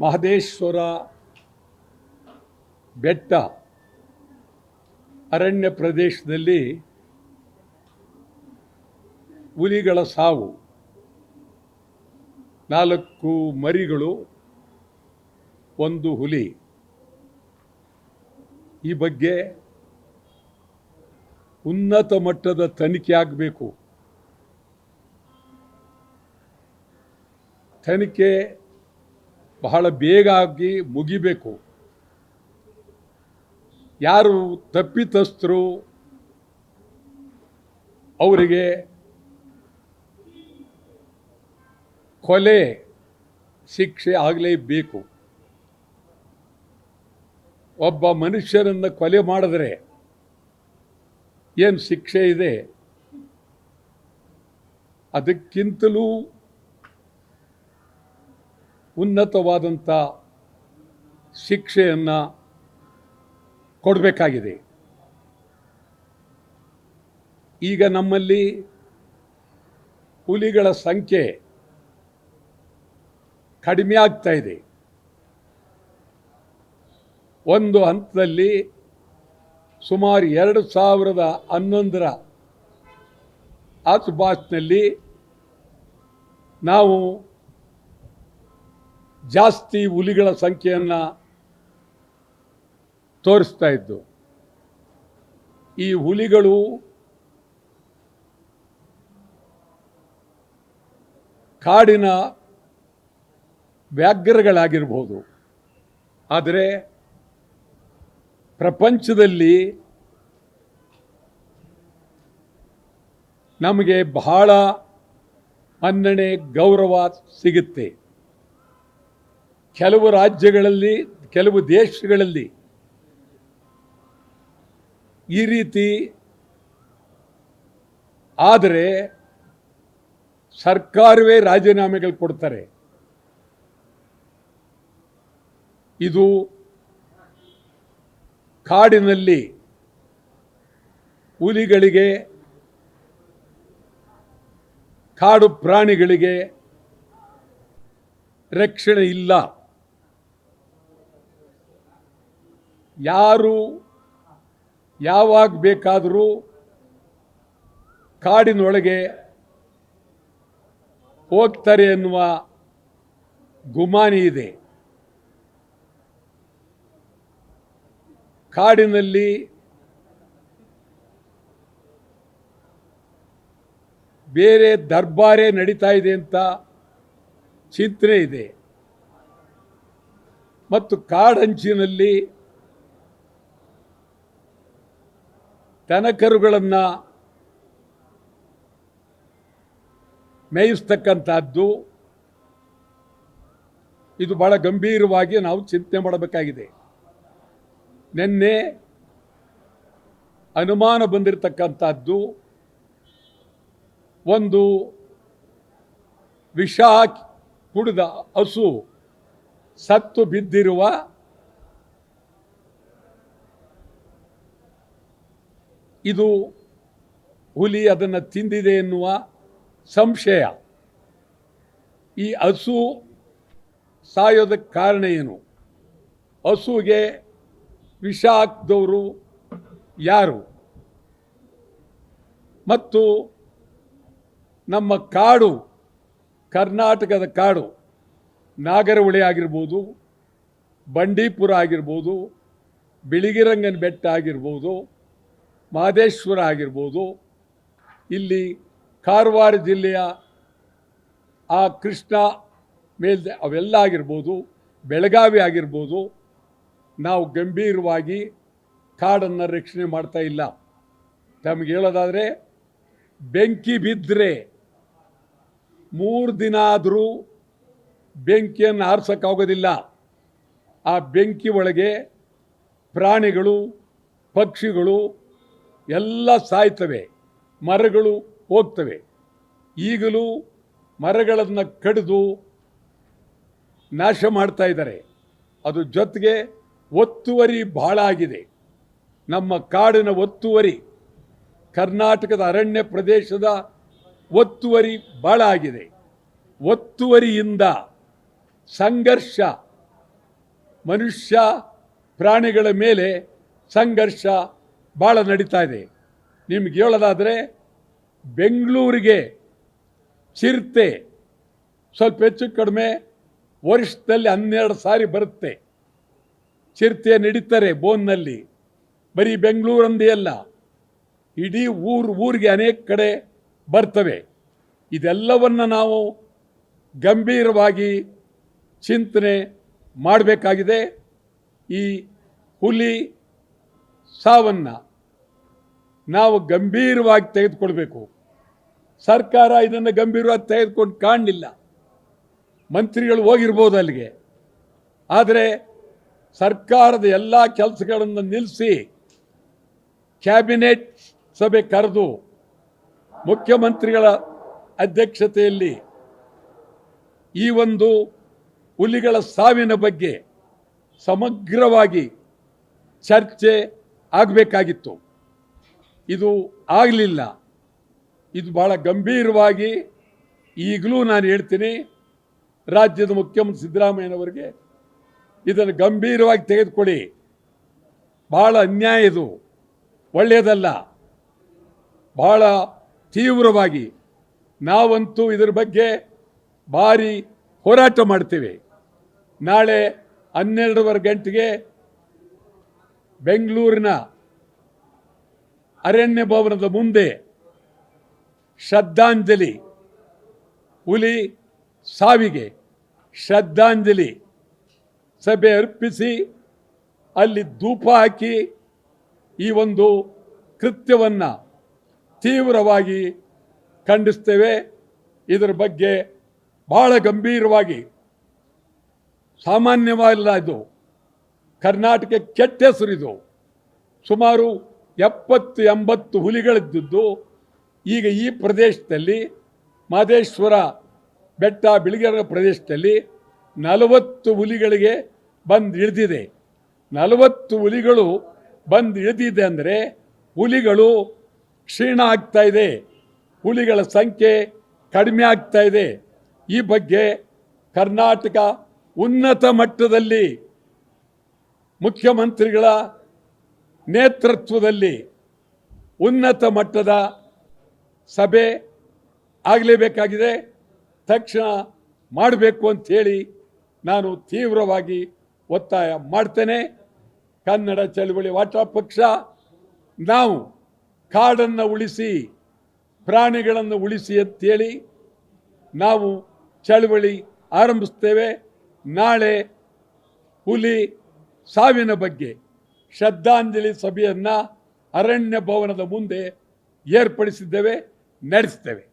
ಮಹದೇಶ್ವರ ಬೆಟ್ಟ ಅರಣ್ಯ ಪ್ರದೇಶದಲ್ಲಿ ಹುಲಿಗಳ ಸಾವು. ನಾಲ್ಕು ಮರಿಗಳು, ಒಂದು ಹುಲಿ. ಈ ಬಗ್ಗೆ ಉನ್ನತ ಮಟ್ಟದ ತನಿಖೆ ಆಗಬೇಕು. ತನಿಖೆ ಬಹಳ ಬೇಗ ಆಗಿ ಮುಗಿಬೇಕು. ಯಾರು ತಪ್ಪಿತಸ್ಥರು ಅವರಿಗೆ ಕೊಲೆ ಶಿಕ್ಷೆ ಆಗಲೇಬೇಕು. ಒಬ್ಬ ಮನುಷ್ಯರನ್ನು ಕೊಲೆ ಮಾಡಿದ್ರೆ ಏನು ಶಿಕ್ಷೆ ಇದೆ? ಅದಕ್ಕಿಂತಲೂ ಉನ್ನತವಾದಂಥ ಶಿಕ್ಷೆಯನ್ನು ಕೊಡಬೇಕಾಗಿದೆ. ಈಗ ನಮ್ಮಲ್ಲಿ ಹುಲಿಗಳ ಸಂಖ್ಯೆ ಕಡಿಮೆ ಆಗ್ತಾ ಇದೆ. ಒಂದು ಹಂತದಲ್ಲಿ ಸುಮಾರು ಎರಡು ಸಾವಿರದ ಹನ್ನೊಂದರ ಆಸುಪಾಸಿನಲ್ಲಿ ನಾವು ಜಾಸ್ತಿ ಹುಲಿಗಳ ಸಂಖ್ಯೆಯನ್ನು ತೋರಿಸ್ತಾ ಇದ್ದು, ಈ ಹುಲಿಗಳು ಕಾಡಿನ ವ್ಯಾಘ್ರಗಳಾಗಿರ್ಬೋದು. ಆದರೆ ಪ್ರಪಂಚದಲ್ಲಿ ನಮಗೆ ಬಹಳ ಮನ್ನಣೆ, ಗೌರವ ಸಿಗುತ್ತೆ. ಕೆಲವು ರಾಜ್ಯಗಳಲ್ಲಿ, ಕೆಲವು ದೇಶಗಳಲ್ಲಿ ಈ ರೀತಿ ಆದರೆ ಸರ್ಕಾರವೇ ರಾಜೀನಾಮೆಗಳು ಕೊಡ್ತಾರೆ. ಇದು ಕಾಡಿನಲ್ಲಿ ಹುಲಿಗಳಿಗೆ, ಕಾಡು ಪ್ರಾಣಿಗಳಿಗೆ ರಕ್ಷಣೆ ಇಲ್ಲ. ಯಾರು ಯಾವಾಗ ಬೇಕಾದರೂ ಕಾಡಿನೊಳಗೆ ಹೋಗ್ತಾರೆ ಎನ್ನುವ ಗುಮಾನಿ ಇದೆ. ಕಾಡಿನಲ್ಲಿ ಬೇರೆ ದರ್ಬಾರೆ ನಡೀತಾ ಇದೆ ಅಂತ ಚಿಂತನೆ ಇದೆ. ಮತ್ತು ಕಾಡಂಚಿನಲ್ಲಿ ದನಕರುಗಳನ್ನು ಮೇಯಿಸ್ತಕ್ಕಂಥದ್ದು ಇದು ಬಹಳ ಗಂಭೀರವಾಗಿ ನಾವು ಚಿಂತನೆ ಮಾಡಬೇಕಾಗಿದೆ. ನಿನ್ನೆ ಅನುಮಾನ ಬಂದಿರತಕ್ಕಂಥದ್ದು ಒಂದು ವಿಷ ಕುಡಿದ ಹಸು ಸತ್ತು ಬಿದ್ದಿರುವ ಇದು ಹುಲಿ ಅದನ್ನು ತಿಂದಿದೆ ಎನ್ನುವ ಸಂಶಯ. ಈ ಹಸು ಸಾಯೋದಕ್ಕೆ ಕಾರಣ ಏನು? ಹಸುಗೆ ವಿಷ ಯಾರು? ಮತ್ತು ನಮ್ಮ ಕಾಡು, ಕರ್ನಾಟಕದ ಕಾಡು, ನಾಗರಹೊಳೆ ಆಗಿರ್ಬೋದು, ಬಂಡೀಪುರ ಆಗಿರ್ಬೋದು, ಬಿಳಿಗಿರಂಗನ ಬೆಟ್ಟ ಆಗಿರ್ಬೋದು ಮಹದೇಶ್ವರ ಆಗಿರ್ಬೋದು, ಇಲ್ಲಿ ಕಾರವಾರ ಜಿಲ್ಲೆಯ ಆ ಕೃಷ್ಣ ಮೇಲ್ದೆ ಅವೆಲ್ಲ ಆಗಿರ್ಬೋದು, ಬೆಳಗಾವಿ ಆಗಿರ್ಬೋದು, ನಾವು ಗಂಭೀರವಾಗಿ ಕಾಡನ್ನು ರಕ್ಷಣೆ ಮಾಡ್ತಾ ಇಲ್ಲ. ತಮಗೆ ಹೇಳೋದಾದರೆ, ಬೆಂಕಿ ಬಿದ್ದರೆ ಮೂರು ದಿನ ಆದರೂ ಬೆಂಕಿಯನ್ನು ಆರಿಸೋಕ್ಕಾಗೋದಿಲ್ಲ. ಆ ಬೆಂಕಿ ಒಳಗೆ ಪ್ರಾಣಿಗಳು, ಪಕ್ಷಿಗಳು ಎಲ್ಲ ಸಾಯ್ತವೆ, ಮರಗಳು ಹೋಗ್ತವೆ. ಈಗಲೂ ಮರಗಳನ್ನು ಕಡಿದು ನಾಶ ಮಾಡ್ತಾ ಇದ್ದಾರೆ. ಅದು ಜೊತೆಗೆ ಒತ್ತುವರಿ ಬಹಳ ಆಗಿದೆ. ನಮ್ಮ ಕಾಡಿನ ಒತ್ತುವರಿ, ಕರ್ನಾಟಕದ ಅರಣ್ಯ ಪ್ರದೇಶದ ಒತ್ತುವರಿ ಬಹಳ ಆಗಿದೆ. ಒತ್ತುವರಿಯಿಂದ ಸಂಘರ್ಷ, ಮನುಷ್ಯ ಪ್ರಾಣಿಗಳ ಮೇಲೆ ಸಂಘರ್ಷ ಭಾಳ ನಡೀತಾ ಇದೆ. ನಿಮ್ಗೆ ಹೇಳೋದಾದರೆ ಬೆಂಗಳೂರಿಗೆ ಚಿರತೆ ಸ್ವಲ್ಪ ಹೆಚ್ಚು ಕಡಿಮೆ ವರ್ಷದಲ್ಲಿ ಹನ್ನೆರಡು ಸಾರಿ ಬರುತ್ತೆ. ಚಿರತೆ ನಡೀತಾರೆ ಬೋನ್ನಲ್ಲಿ. ಬರೀ ಬೆಂಗಳೂರಂದೇ ಅಲ್ಲ, ಇಡೀ ಊರು ಊರಿಗೆ ಅನೇಕ ಕಡೆ ಬರ್ತವೆ. ಇದೆಲ್ಲವನ್ನು ನಾವು ಗಂಭೀರವಾಗಿ ಚಿಂತನೆ ಮಾಡಬೇಕಾಗಿದೆ. ಈ ಹುಲಿ ಸಾವನ್ನು ನಾವು ಗಂಭೀರವಾಗಿ ತೆಗೆದುಕೊಳ್ಬೇಕು. ಸರ್ಕಾರ ಇದನ್ನು ಗಂಭೀರವಾಗಿ ತೆಗೆದುಕೊಂಡು ಕಾಣಲಿಲ್ಲ. ಮಂತ್ರಿಗಳು ಹೋಗಿರ್ಬೋದು ಅಲ್ಲಿಗೆ. ಆದರೆ ಸರ್ಕಾರದ ಎಲ್ಲ ಕೆಲಸಗಳನ್ನು ನಿಲ್ಲಿಸಿ ಕ್ಯಾಬಿನೆಟ್ ಸಭೆ ಕರೆದು ಮುಖ್ಯಮಂತ್ರಿಗಳ ಅಧ್ಯಕ್ಷತೆಯಲ್ಲಿ ಈ ಒಂದು ಹುಲಿಗಳ ಸಾವಿನ ಬಗ್ಗೆ ಸಮಗ್ರವಾಗಿ ಚರ್ಚೆ ಆಗಬೇಕಾಗಿತ್ತು. ಇದು ಆಗಲಿಲ್ಲ. ಇದು ಭಾಳ ಗಂಭೀರವಾಗಿ ಈಗಲೂ ನಾನು ಹೇಳ್ತೀನಿ, ರಾಜ್ಯದ ಮುಖ್ಯಮಂತ್ರಿ ಸಿದ್ದರಾಮಯ್ಯನವರಿಗೆ ಇದನ್ನು ಗಂಭೀರವಾಗಿ ತೆಗೆದುಕೊಳ್ಳಿ. ಭಾಳ ಅನ್ಯಾಯ ಇದು, ಒಳ್ಳೆಯದಲ್ಲ. ಭಾಳ ತೀವ್ರವಾಗಿ ನಾವಂತೂ ಇದರ ಬಗ್ಗೆ ಭಾರಿ ಹೋರಾಟ ಮಾಡ್ತೀವಿ. ನಾಳೆ ಹನ್ನೆರಡೂವರೆ ಗಂಟೆಗೆ ಬೆಂಗಳೂರಿನ ಅರಣ್ಯ ಭವನದ ಮುಂದೆ ಶ್ರದ್ಧಾಂಜಲಿ ಹುಲಿ ಸಾವಿಗೆ ಶ್ರದ್ಧಾಂಜಲಿ ಸಭೆ ಅರ್ಪಿಸಿ ಅಲ್ಲಿ ಧೂಪ ಹಾಕಿ ಈ ಒಂದು ಕೃತ್ಯವನ್ನು ತೀವ್ರವಾಗಿ ಖಂಡಿಸ್ತೇವೆ. ಇದರ ಬಗ್ಗೆ ಬಹಳ ಗಂಭೀರವಾಗಿ ಸಾಮಾನ್ಯವಲ್ಲ ಇದು. ಕರ್ನಾಟಕ ಕೆಟ್ಟ ಹೆಸರಿದು. ಸುಮಾರು ಎಪ್ಪತ್ತು ಎಂಬತ್ತು ಹುಲಿಗಳಿದ್ದಿದ್ದು, ಈಗ ಈ ಪ್ರದೇಶದಲ್ಲಿ, ಮಾದೇಶ್ವರ ಬೆಟ್ಟ ಬಿಳಿಗರ ಪ್ರದೇಶದಲ್ಲಿ ನಲವತ್ತು ಹುಲಿಗಳಿಗೆ ಬಂದು ಇಳಿದಿದೆ. ನಲವತ್ತು ಹುಲಿಗಳು ಬಂದು ಇಳಿದಿದೆ ಅಂದರೆ ಹುಲಿಗಳು ಕ್ಷೀಣ ಆಗ್ತಾ ಇದೆ. ಹುಲಿಗಳ ಸಂಖ್ಯೆ ಕಡಿಮೆ ಆಗ್ತಾ ಇದೆ. ಈ ಬಗ್ಗೆ ಕರ್ನಾಟಕ ಉನ್ನತ ಮಟ್ಟದಲ್ಲಿ ಮುಖ್ಯಮಂತ್ರಿಗಳ ನೇತೃತ್ವದಲ್ಲಿ ಉನ್ನತ ಮಟ್ಟದ ಸಭೆ ಆಗಲೇಬೇಕಾಗಿದೆ. ತಕ್ಷಣ ಮಾಡಬೇಕು ಅಂಥೇಳಿ ನಾನು ತೀವ್ರವಾಗಿ ಒತ್ತಾಯ ಮಾಡ್ತೇನೆ. ಕನ್ನಡ ಚಳುವಳಿ ವಾಟಾ ಪಕ್ಷ, ನಾವು ಕಾಡನ್ನು ಉಳಿಸಿ, ಪ್ರಾಣಿಗಳನ್ನು ಉಳಿಸಿ ಅಂತೇಳಿ ನಾವು ಚಳುವಳಿ ಆರಂಭಿಸ್ತೇವೆ. ನಾಳೆ ಹುಲಿ, ಸಾವಿನ ಬಗ್ಗೆ ಶ್ರದ್ಧಾಂಜಲಿ ಸಭೆಯನ್ನು ಅರಣ್ಯ ಭವನದ ಮುಂದೆ ಏರ್ಪಡಿಸಿದ್ದೇವೆ ನಡೆಸ್ತೇವೆ